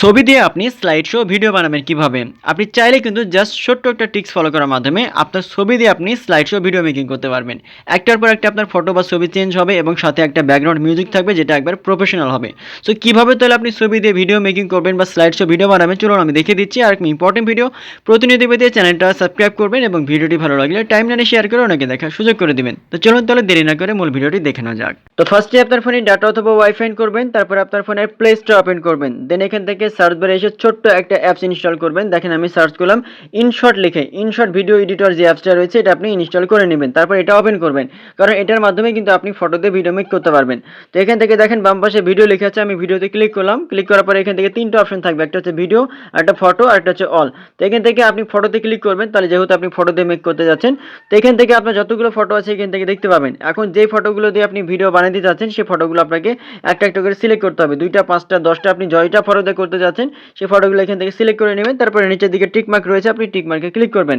ছবি দিয়ে আপনি স্লাইড শো ভিডিও বানাবেন কীভাবে? আপনি চাইলে কিন্তু জাস্ট ছোট্ট একটা টিক্স ফলো করার মাধ্যমে আপনার ছবি দিয়ে আপনি স্লাইড শো ভিডিও মেকিং করতে পারবেন। একটার পর একটা আপনার ফটো বা ছবি চেঞ্জ হবে এবং সাথে একটা ব্যাকগ্রাউন্ড মিউজিক থাকবে যেটা একবার প্রফেশনাল হবে। সো কীভাবে তাহলে আপনি ছবি দিয়ে ভিডিও মেকিং করবেন বা স্লাইড শো ভিডিও বানাবেন? চলুন, আমি দেখিয়ে দিচ্ছি আর একটা ইম্পর্টেন্ট ভিডিও প্রতিনিধি পেতে চ্যানেলটা সাবস্ক্রাইব করবেন এবং ভিডিওটি ভালো লাগলে টাইম লাইনে শেয়ার করে অনেকে দেখার সুযোগ করে দিবেন। তো চলুন তাহলে দেরি না করে মূল ভিডিওটি দেখে নেওয়া যাক। তো ফার্স্টে আপনার ফোনে ডাটা অথবা ওয়াইফাই করবেন, তারপর আপনার ফোনের প্লে স্টোর ওপেন করবেন। দেন এখান থেকে সার্চ বারে এসে ছোট্ট একটা অ্যাপস ইনস্টল করবেন। দেখেন আমি সার্চ করলাম ইনশট লিখে ইনশট ভিডিও এডিটর যে অ্যাপসটা রয়েছে, এটা আপনি ইনস্টল করে নেবেন। তারপর এটা ওপেন করবেন। কারণ এটার মাধ্যমে কিন্তু আপনি ফটোতে ভিডিও মেক করতে পারবেন। তো এখান থেকে দেখেন বাম পাশে ভিডিও লেখা আছে, আমি ভিডিওতে ক্লিক করলাম। ক্লিক করার পরে এখান থেকে তিনটা অপশন থাকবে, একটা হচ্ছে ভিডিও একটা ফটো আর একটা হচ্ছে অল তো এখান থেকে আপনি ফটোতে ক্লিক করবেন, তাহলে যেহেতু আপনি ফটোতে মেক করতে যাচ্ছেন, তো এখান থেকে আপনার যতগুলো ফটো আছে এখান থেকে দেখতে পাবেন। এখন যে ফটোগুলো দিয়ে আপনি ভিডিও বানাতে যাচ্ছেন সেই ফটোগুলো আপনাকে একটা একটা করে সিলেক্ট করতে হবে। দুইটা, পাঁচটা, দশটা, আপনি জয়টা ফটোতে করতে যাচ্ছেন, সেই ফটোগুলো এখান থেকে সিলেক্ট করে নেবেন, তারপরে নিচের দিকে টিক মার্ক রয়েছে, আপনি টিক মার্কে ক্লিক করবেন।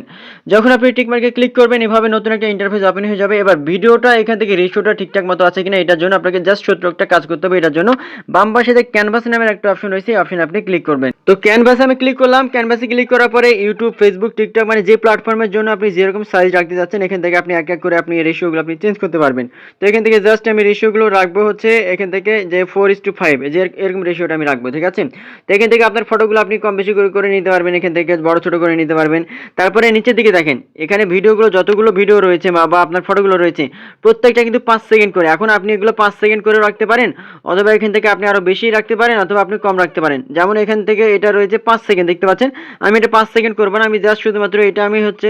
যখন আপনি টিক মার্কে ক্লিক করবেন, এভাবে নতুন একটা ইন্টারফেস ওপেন হয়ে যাবে। এবার ভিডিওটা এখান থেকে রেশিওটা ঠিকঠাক মতো আছে কিনা, এটার জন্য আপনাকে জাস্ট ছোট্ট একটা কাজ করতে হবে। এটার জন্য বাম যে ক্যানভাস নামের একটা অপশন রয়েছে, এই অপশনে আপনি ক্লিক করবেন। তো ক্যানভাসে আমি ক্লিক করলাম। ক্যানভাসে ক্লিক করার পরে ইউটিউব ফেসবুক টিকটক মানে যে প্ল্যাটফর্মের জন্য আপনি যেরকম সাইজ রাখতে যাচ্ছেন, এখান থেকে আপনি এক এক করে আপনি রেশিওগুলো আপনি চেঞ্জ করতে পারবেন। তো এখান থেকে জাস্ট আমি রেশিওগুলো রাখব হচ্ছে, এখান থেকে যে ফোর ইস টু ফাইভ যে এরকম রেশিওটা আমি রাখব, ঠিক আছে? তো এখান থেকে আপনার ফটোগুলো আপনি কম বেশি করে করে নিতে পারবেন, এখান থেকে বড় ছোট করে নিতে পারবেন। তারপরে নিচের দিকে দেখেন, এখানে ভিডিওগুলো যতগুলো ভিডিও রয়েছে বা আপনার ফটোগুলো রয়েছে, প্রত্যেকটা কিন্তু পাঁচ সেকেন্ড করে। এখন আপনি এগুলো পাঁচ সেকেন্ড করে রাখতে পারেন, অথবা এখান থেকে আপনি আরও বেশি রাখতে পারেন অথবা আপনি কম রাখতে পারেন। যেমন এখান থেকে এটা রয়েছে পাঁচ সেকেন্ড দেখতে পাচ্ছেন? আমি এটা পাঁচ সেকেন্ড করব না, আমি জাস্ট শুধুমাত্র এটা আমি হচ্ছে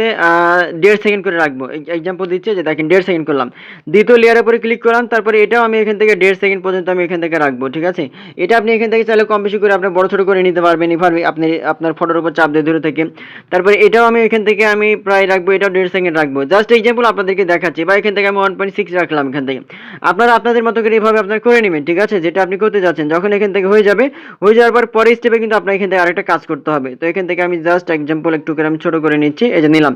দেড় সেকেন্ড করে রাখব। এক্সাম্পল দিচ্ছে যে, দেখেন দেড় সেকেন্ড করলাম। দ্বিতীয় লেয়ারের উপরে ক্লিক করলাম, তারপরে এটাও আমি এখান থেকে দেড় সেকেন্ড পর্যন্ত আমি এখান থেকে রাখব, ঠিক আছে? এটা আপনি এখান থেকে চাইলে কম বেশি করে আপনি বড় ছোট করে নিতে পারবেন। এভাবে আপনি আপনার ফটোর উপর চাপ দিয়ে ধরে থেকে। তারপরে এটাও আমি এখান থেকে আমি প্রায় রাখব, এটাও দেড় সেকেন্ড রাখব। জাস্ট এক্সাম্পল আপনাদেরকে দেখাচ্ছি বা এখান থেকে আমি ওয়ান পয়েন্ট সিক্স রাখলাম এখান থেকে। আপনারা আপনাদের মতো করে এভাবে আপনার করে নেবেন, ঠিক আছে? যেটা আপনি করতে যাচ্ছেন, যখন এখান থেকে হয়ে যাবে, হয়ে যাওয়ার পর পরের স্টেপে কিন্তু আপনার এখান থেকে আরেকটা কাজ করতে হবে। তো এখান থেকে আমি জাস্ট এক্সাম্পল একটু করে আমি ছোট করে নিচ্ছি, এই যে নিলাম।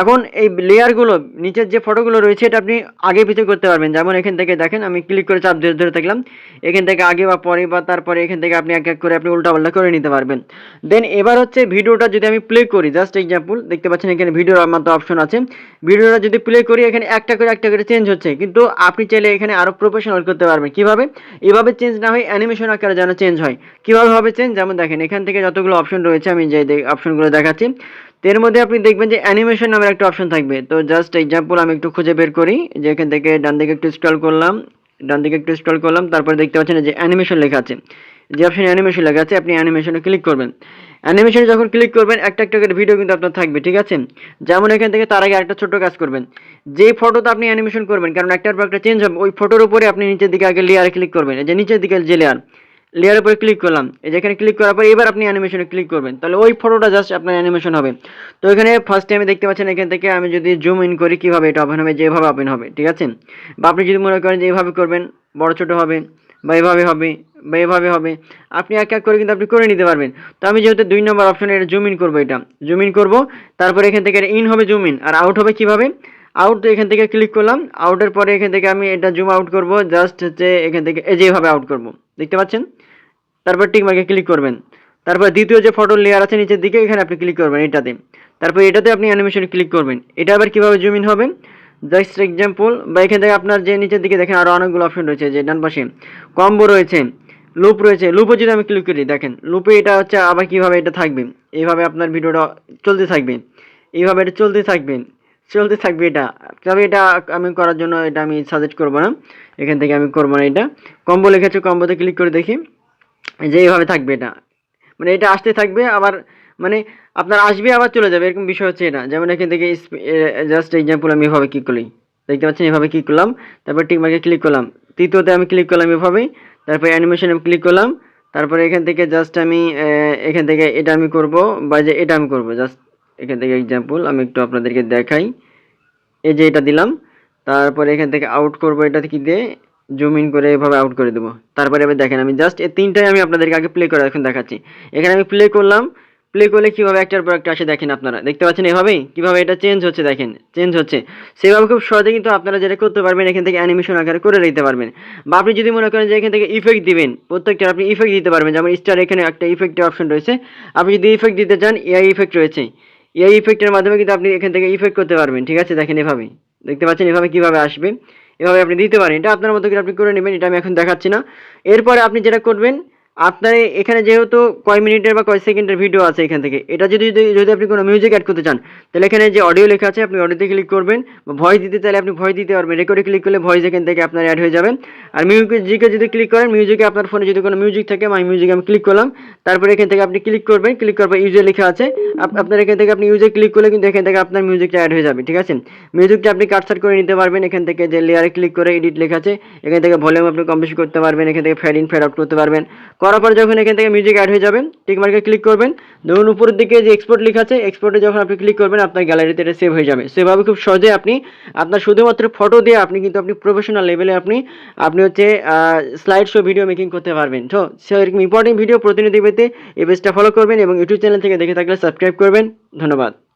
এখন এই লেয়ারগুলো নিচের যে ফটোগুলো রয়েছে, এটা আপনি আগে পিছিয়ে করতে পারবেন। যেমন এখান থেকে দেখেন, আমি ক্লিক করে চাপ ধরে ধরে থাকলাম। এখান থেকে আগে বা পরে বা তারপরে এখান থেকে আপনি এক এক করে আপনি উল্টা পাল্টা করে নিতে পারবেন। দেন এবার হচ্ছে ভিডিওটা যদি আমি প্লে করি জাস্ট এক্সাম্পল দেখতে পাচ্ছেন এখানে ভিডিওর মতো অপশন আছে। ভিডিওটা যদি প্লে করি, এখানে একটা করে একটা করে চেঞ্জ হচ্ছে। কিন্তু আপনি চাইলে এখানে আরও প্রফেশনাল করতে পারবেন। কীভাবে? এভাবে চেঞ্জ না হয় অ্যানিমেশন আকারে যেন চেঞ্জ হয়। কীভাবে হবে চেঞ্জ যেমন দেখেন, এখান থেকে যতগুলো অপশন রয়েছে, আমি যে অপশনগুলো দেখাচ্ছি। এর মধ্যে আপনি দেখবেন যে অ্যানিমেশন নামের একটা অপশন থাকবে। তো জাস্ট এক্সাম্পল আমি একটু খুঁজে বের করি। যে এখান থেকে ডান দিকে একটু করলাম। ডান দিকে একটু স্ক্রল করলাম, তারপরে দেখতে পাচ্ছেন যে অ্যানিমেশন লেখা আছে। যে অপশন অ্যানিমেশন লেখা আছে, আপনি অ্যানিমেশনে ক্লিক করবেন। অ্যানিমেশনে যখন ক্লিক করবেন, একটা একটা করে ভিডিও কিন্তু আপনার থাকবে, ঠিক আছে? যেমন এখান থেকে তার আগে একটা ছোট কাজ করবেন। যে ফটোতে আপনি অ্যানিমেশন করবেন, কারণ একটার পর একটা চেঞ্জ হবে, ওই ফটোর উপরে আপনি নিচের দিকে আগে লেয়ারে ক্লিক করবেন। যে নিচের দিকে যে লেয়ার লেয়ারের উপরে ক্লিক করলাম। এই যেখানে ক্লিক করার পর এবার আপনি অ্যানিমেশনে ক্লিক করবেন। তাহলে ওই ফটোটা জাস্ট আপনার অ্যানিমেশন হবে। তো এখানে ফার্স্ট টাইমে দেখতে পাচ্ছেন এখান থেকে আমি যদি জুম ইন করি, কীভাবে এটা ওপেন হবে? যেভাবে ওপেন হবে, ঠিক আছে? বা আপনি যদি মনে করেন যে এইভাবে করবেন, বড় ছোট হবে, বা এভাবে হবে, বা এভাবে হবে, আপনি এক এক করে কিন্তু আপনি করে নিতে পারবেন। তো আমি যেহেতু দুই নম্বর অপশনে এটা জুম ইন করব এটা। জুম ইন করব, তারপরে এখান থেকে ইন হবে জুম ইন আর আউট হবে কীভাবে? আউট এখান থেকে ক্লিক করলাম। আউটের পরে এখান থেকে আমি এটা জুম আউট করব জাস্ট হচ্ছে এখান থেকে যেভাবে আউট করব। দেখতে পাচ্ছেন? তারপর টিক মার্কে ক্লিক করবেন। তারপর দ্বিতীয় যে ফটো লেয়ার আছে নিচের দিকে, এখানে আপনি ক্লিক করবেন এটাতে। তারপর এটাতে আপনি অ্যানিমেশনে ক্লিক করবেন। এটা আবার কীভাবে জুম ইন হবে? জাস্ট এক্সাম্পল বা এখান থেকে আপনার যে নিচের দিকে দেখেন আরও অনেকগুলো অপশন রয়েছে, যে ডান পাশে কম্বো রয়েছে লুপ রয়েছে। লুপও যদি আমি ক্লিক করি, দেখেন লুপে এটা হচ্ছে আবার কীভাবে এটা থাকবে? এইভাবে আপনার ভিডিওটা চলতে থাকবে। এইভাবে এটা চলতে থাকবে। চলতে থাকবে এটা। তবে এটা আমি করার জন্য এটা আমি সাজেস্ট করব না। এখান থেকে আমি করব না এটা। কম্বো লিখেছে কম্বোতে ক্লিক করে দেখি। যে এইভাবে থাকবে এটা। মানে এটা আসতে থাকবে, আবার মানে আপনার আসবে, আবার চলে যাবে, এরকম বিষয় হচ্ছে এটা। যেমন এখান থেকে জাস্ট এক্সাম্পল আমি এভাবে ক্লিক করি দেখতে পাচ্ছেন, এভাবে ক্লিক করলাম। তারপর টিক মার্কে ক্লিক করলাম। তৃতীয়তে আমি ক্লিক করলাম এভাবেই। তারপর অ্যানিমেশনে ক্লিক করলাম। তারপরে এখান থেকে জাস্ট আমি এখান থেকে এটা আমি করব, বা যে এটা আমি করব। জাস্ট এখান থেকে এক্সাম্পল আমি একটু আপনাদেরকে দেখাই। এই যে এটা দিলাম। তারপরে এখান থেকে আউট করব এটা কি দিয়ে? জুম ইন করে এভাবে আউট করে দেবো। তারপরে এবার দেখেন আমি জাস্ট এই তিনটাই আমি আপনাদেরকে আগে প্লে করে এখন দেখাচ্ছি। এখানে আমি প্লে করলাম। প্লে করলে কীভাবে একটার পর একটা আসে দেখেন আপনারা। দেখতে পাচ্ছেন এভাবেই? কীভাবে এটা চেঞ্জ হচ্ছে দেখেন? চেঞ্জ হচ্ছে। সেভাবে খুব সহজে কিন্তু আপনারা যেটা করতে পারবেন, এখান থেকে অ্যানিমেশন আকারে করে নিতে পারবেন। বা আপনি যদি মনে করেন যে এখান থেকে ইফেক্ট দিবেন প্রত্যেকটা আপনি ইফেক্ট দিতে পারবেন। যেমন স্টার এখানে একটা ইফেক্টের অপশন রয়েছে। আপনি যদি ইফেক্ট দিতে চান এআই ইফেক্ট রয়েছে। এআই ইফেক্টের মাধ্যমে কিন্তু আপনি এখান থেকে ইফেক্ট করতে পারবেন। ঠিক আছে? দেখেন এভাবে দেখতে পাচ্ছেন এভাবে কীভাবে আসবে? এভাবে আপনি দিতে পারেন। এটা আপনার মতো করে আপনি করে নেবেন, এটা আমি এখন দেখাচ্ছি না। এরপরে আপনি যেটা করবেন আপনার এখানে যেহেতু কয় মিনিটের বা কয় সেকেন্ডের ভিডিও আছে এখান থেকে, এটা যদি যদি- আপনি কোনো মিউজিক অ্যাড করতে চান, তাহলে এখানে যে অডিও লেখা আছে, আপনি অডিওতে ক্লিক করবেন, বা ভয়েস দিতে চাইলে আপনি ভয়েস দিতে পারবেন রেকর্ডে ক্লিক করলে ভয়েস এখান থেকে আপনার অ্যাড হয়ে যাবে। আর মিউজিকে যদি ক্লিক করেন মিউজিকে আপনার ফোনে যদি কোনো মিউজিক থাকে মাই মিউজিক আমি ক্লিক করলাম, তারপরে এখান থেকে আপনি ক্লিক করবেন ক্লিক করার পর ইউজে লেখা আছে আপনার এখান থেকে আপনি ইউজে ক্লিক করলে কিন্তু এখান থেকে আপনার মিউজিকটা অ্যাড হয়ে যাবে, ঠিক আছে? মিউজিকটা আপনি কাটসাট করে নিতে পারবেন, এখান থেকে যে লেয়ারে ক্লিক করে এডিট লেখা আছে, এখান থেকে ভলিউম আপনি কম বেশি করতে পারবেন, এখান থেকে ফ্যাড ইন ফ্যাড আউট করতে পারবেন। করার পর যখন এখান থেকে মিউজিক অ্যাড হয়ে যাবে টিক মার্কে ক্লিক করবেন। ধরুন উপরের দিকে যে এক্সপোর্ট লেখা আছে এক্সপোর্টে যখন আপনি ক্লিক করবেন, আপনার গ্যালারিতে এটা সেভ হয়ে যাবে। সেভাবে খুব সহজে আপনি, আপনার শুধুমাত্র ফটো দিয়ে আপনি কিন্তু আপনি প্রফেশনাল লেভেলে আপনি আপনি হচ্ছে স্লাইড শো ভিডিও মেকিং করতে পারবেন। তো সেরকম ইম্পর্টেন্ট ভিডিও প্রতিনিধি পেতে এই পেজটা ফলো করবেন এবং ইউটিউব চ্যানেল থেকে দেখে থাকলে সাবস্ক্রাইব করবেন। ধন্যবাদ।